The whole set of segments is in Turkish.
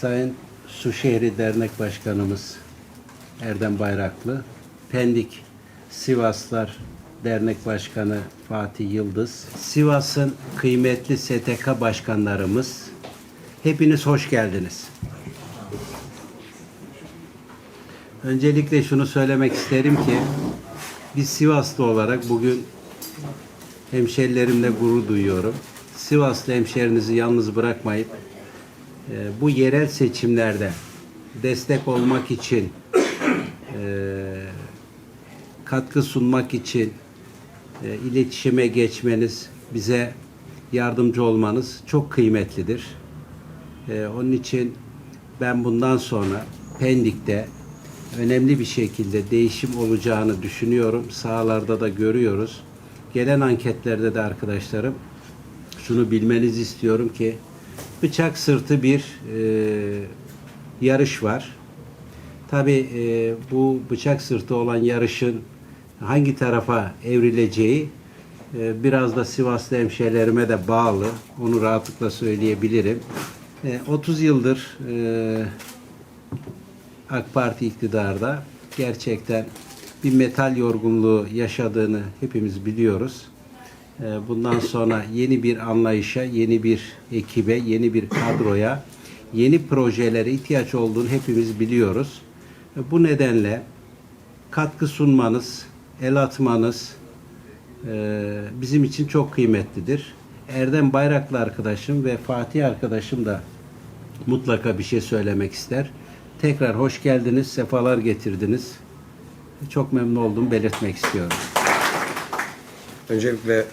Sayın Suşehri Dernek Başkanımız Erdem Bayraklı, Pendik Sivaslar Dernek Başkanı Fatih Yıldız, Sivas'ın kıymetli STK başkanlarımız, hepiniz hoş geldiniz. Öncelikle şunu söylemek isterim ki biz Sivaslı olarak bugün hemşerilerimle gurur duyuyorum. Sivaslı hemşerinizi yalnız bırakmayıp bu yerel seçimlerde destek olmak için e, katkı sunmak için e, iletişime geçmeniz, bize yardımcı olmanız çok kıymetlidir. E, onun için ben bundan sonra Pendik'te önemli bir şekilde değişim olacağını düşünüyorum. Sahalarda da görüyoruz. Gelen anketlerde de arkadaşlarım şunu bilmenizi istiyorum ki bıçak sırtı bir e, yarış var. Tabi bu bıçak sırtı olan yarışın hangi tarafa evrileceği e, biraz da Sivaslı hemşehrilerime de bağlı. Onu rahatlıkla söyleyebilirim. E, 30 yıldır e, AK Parti iktidarda gerçekten bir metal yorgunluğu yaşadığını hepimiz biliyoruz. Ee, Bundan sonra yeni bir anlayışa, yeni bir ekibe, yeni bir kadroya, yeni projelere ihtiyaç olduğunu hepimiz biliyoruz. Ee, Bu nedenle katkı sunmanız, el atmanız e, bizim için çok kıymetlidir. Erdem Bayraklı arkadaşım ve Fatih arkadaşım da mutlaka bir şey söylemek ister. Tekrar hoş geldiniz, sefalar getirdiniz. Çok memnun oldum belirtmek istiyorum. Öncelikle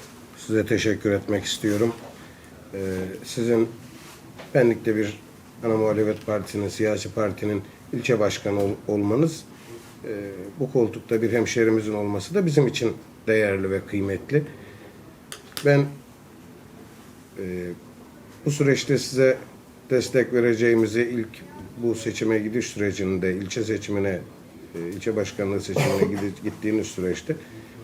size teşekkür etmek istiyorum. Ee, sizin Pendik'te bir ana muhalefet partisinin, siyasi partinin ilçe başkanı ol- olmanız, e, bu koltukta bir hemşerimizin olması da bizim için değerli ve kıymetli. Ben e, bu süreçte size destek vereceğimizi ilk bu seçime gidiş sürecinde, ilçe seçimine, e, ilçe başkanlığı seçimine gittiğiniz süreçte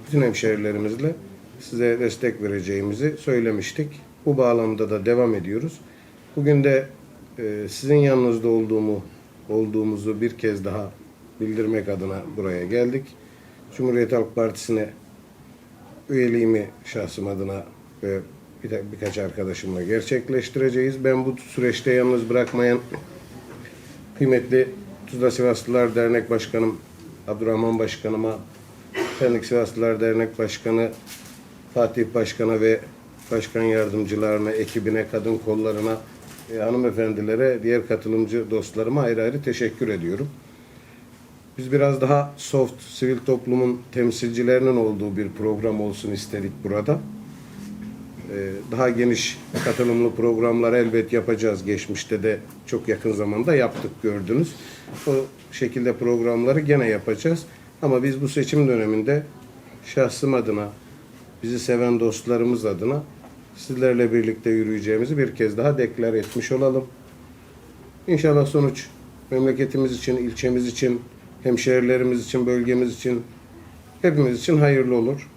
bütün hemşehrilerimizle size destek vereceğimizi söylemiştik. Bu bağlamda da devam ediyoruz. Bugün de e, sizin yanınızda olduğumu olduğumuzu bir kez daha bildirmek adına buraya geldik. Cumhuriyet Halk Partisi'ne üyeliğimi şahsım adına ve bir birkaç arkadaşımla gerçekleştireceğiz. Ben bu süreçte yalnız bırakmayan kıymetli Tuzla Sivaslılar Dernek Başkanım Abdurrahman Başkanıma, Pendik Sivaslılar Dernek Başkanı Fatih Başkan'a ve başkan yardımcılarına, ekibine, kadın kollarına, e, hanımefendilere, diğer katılımcı dostlarıma ayrı ayrı teşekkür ediyorum. Biz biraz daha soft, sivil toplumun temsilcilerinin olduğu bir program olsun istedik burada. Ee, Daha geniş katılımlı programlar elbet yapacağız. Geçmişte de çok yakın zamanda yaptık gördünüz. O şekilde programları gene yapacağız. Ama biz bu seçim döneminde şahsım adına, bizi seven dostlarımız adına sizlerle birlikte yürüyeceğimizi bir kez daha deklar etmiş olalım. İnşallah sonuç memleketimiz için, ilçemiz için, hemşehrilerimiz için, bölgemiz için, hepimiz için hayırlı olur.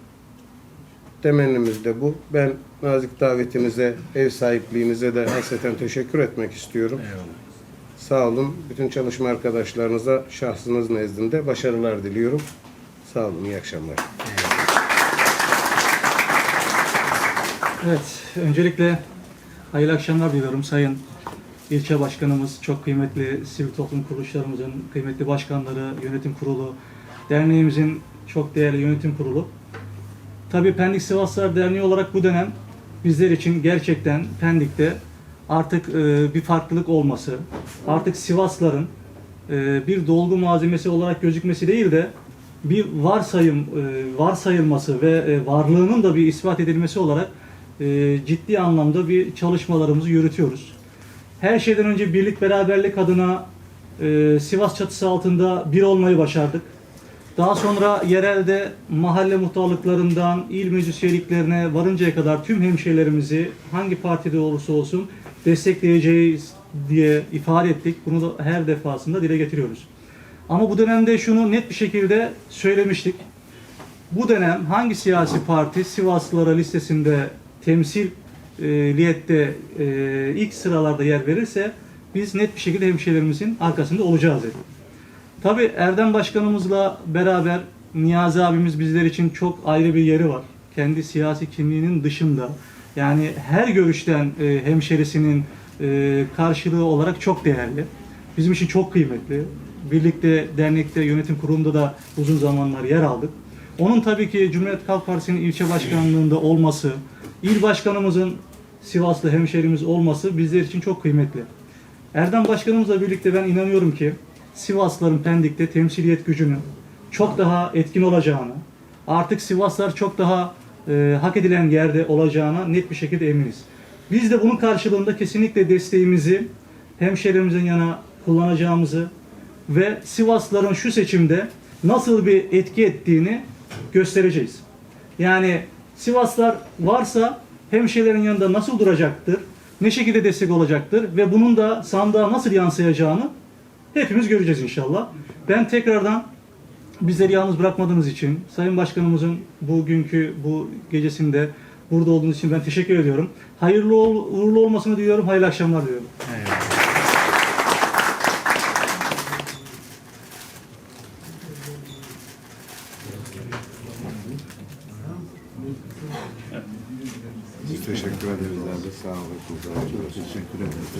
Temennimiz de bu. Ben nazik davetinize, ev sahipliğinize de hasreten teşekkür etmek istiyorum. Sağ olun. Bütün çalışma arkadaşlarınıza şahsınız nezdinde başarılar diliyorum. Sağ olun. İyi akşamlar. Evet, öncelikle hayırlı akşamlar diliyorum Sayın ilçe başkanımız, çok kıymetli sivil toplum kuruluşlarımızın kıymetli başkanları, yönetim kurulu, derneğimizin çok değerli yönetim kurulu. Tabii Pendik Sivaslar Derneği olarak bu dönem bizler için gerçekten Pendik'te artık e, bir farklılık olması, artık Sivasların e, bir dolgu malzemesi olarak gözükmesi değil de bir varsayım e, varsayılması ve e, varlığının da bir ispat edilmesi olarak e, ciddi anlamda bir çalışmalarımızı yürütüyoruz. Her şeyden önce birlik beraberlik adına e, Sivas çatısı altında bir olmayı başardık. Daha sonra yerelde mahalle muhtarlıklarından il meclis üyeliklerine varıncaya kadar tüm hemşehrilerimizi hangi partide olursa olsun destekleyeceğiz diye ifade ettik. Bunu da her defasında dile getiriyoruz. Ama bu dönemde şunu net bir şekilde söylemiştik. Bu dönem hangi siyasi parti Sivaslılara listesinde temsiliyette e, ilk sıralarda yer verirse biz net bir şekilde hemşehrilerimizin arkasında olacağız dedi. Tabii Erdem Başkanımızla beraber Niyazi abimiz bizler için çok ayrı bir yeri var. Kendi siyasi kimliğinin dışında yani her görüşten e, hemşerisinin e, karşılığı olarak çok değerli. Bizim için çok kıymetli. Birlikte dernekte yönetim kurulunda da uzun zamanlar yer aldık. Onun tabii ki Cumhuriyet Halk Partisi'nin ilçe başkanlığında olması, il başkanımızın Sivaslı hemşerimiz olması bizler için çok kıymetli. Erdem Başkanımızla birlikte ben inanıyorum ki Sivasların Pendik'te temsiliyet gücünün çok daha etkin olacağını, artık Sivaslar çok daha e, hak edilen yerde olacağına net bir şekilde eminiz. Biz de bunun karşılığında kesinlikle desteğimizi hemşehrilerimizin yana kullanacağımızı ve Sivasların şu seçimde nasıl bir etki ettiğini göstereceğiz. Yani Sivaslar varsa hemşehrilerin yanında nasıl duracaktır, ne şekilde destek olacaktır ve bunun da sandığa nasıl yansıyacağını hepimiz göreceğiz inşallah. Ben tekrardan bizleri yalnız bırakmadığınız için, Sayın Başkanımızın bugünkü bu gecesinde burada olduğunuz için ben teşekkür ediyorum. Hayırlı uğurlu olmasını diliyorum, hayırlı akşamlar diliyorum. Biz teşekkür ederiz abi. Sağ olun. Teşekkür ederiz.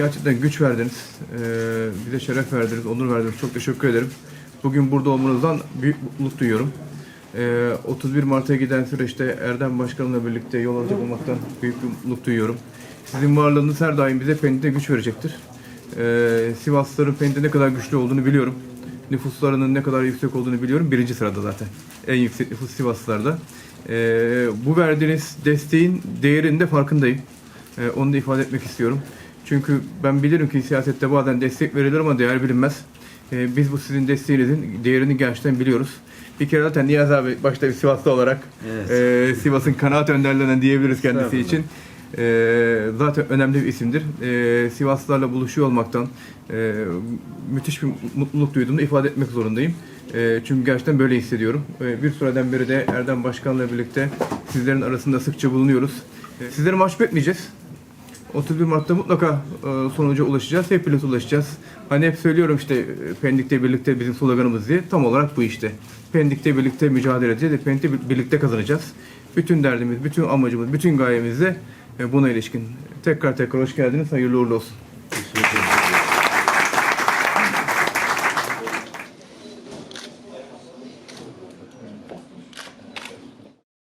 Gerçekten güç verdiniz. Ee, bize şeref verdiniz, onur verdiniz. Çok teşekkür ederim. Bugün burada olmanızdan büyük mutluluk duyuyorum. Ee, 31 Mart'a giden süreçte Erdem Başkanımla birlikte yol alacak olmaktan büyük bir mutluluk duyuyorum. Sizin varlığınız her daim bize Pendik'te güç verecektir. Ee, Sivaslıların Pendik'te ne kadar güçlü olduğunu biliyorum. Nüfuslarının ne kadar yüksek olduğunu biliyorum. Birinci sırada zaten. En yüksek nüfus Sivaslılarda. Ee, bu verdiğiniz desteğin değerinin de farkındayım. Ee, onu da ifade etmek istiyorum. Çünkü ben bilirim ki siyasette bazen destek verilir ama değer bilinmez. Ee, biz bu sizin desteğinizin değerini gerçekten biliyoruz. Bir kere zaten Niyazi abi başta bir Sivaslı olarak Evet. e, Sivas'ın kanaat önderlerinden diyebiliriz kendisi için. E, zaten önemli bir isimdir. E, Sivaslılarla buluşuyor olmaktan e, müthiş bir mutluluk duyduğumu ifade etmek zorundayım. E, çünkü gerçekten böyle hissediyorum. E, bir süreden beri de Erdem Başkan'la birlikte sizlerin arasında sıkça bulunuyoruz. E, sizleri mahcup etmeyeceğiz. 31 Mart'ta mutlaka e, sonuca ulaşacağız. Hep birlikte ulaşacağız. Hani hep söylüyorum işte e, Pendik'te birlikte bizim sloganımız diye. Tam olarak bu işte. Pendik'te birlikte mücadele edeceğiz Pendik'te bir- birlikte kazanacağız. Bütün derdimiz, bütün amacımız, bütün gayemiz de e, buna ilişkin. Tekrar tekrar hoş geldiniz. Hayırlı uğurlu olsun. Teşekkür ederim.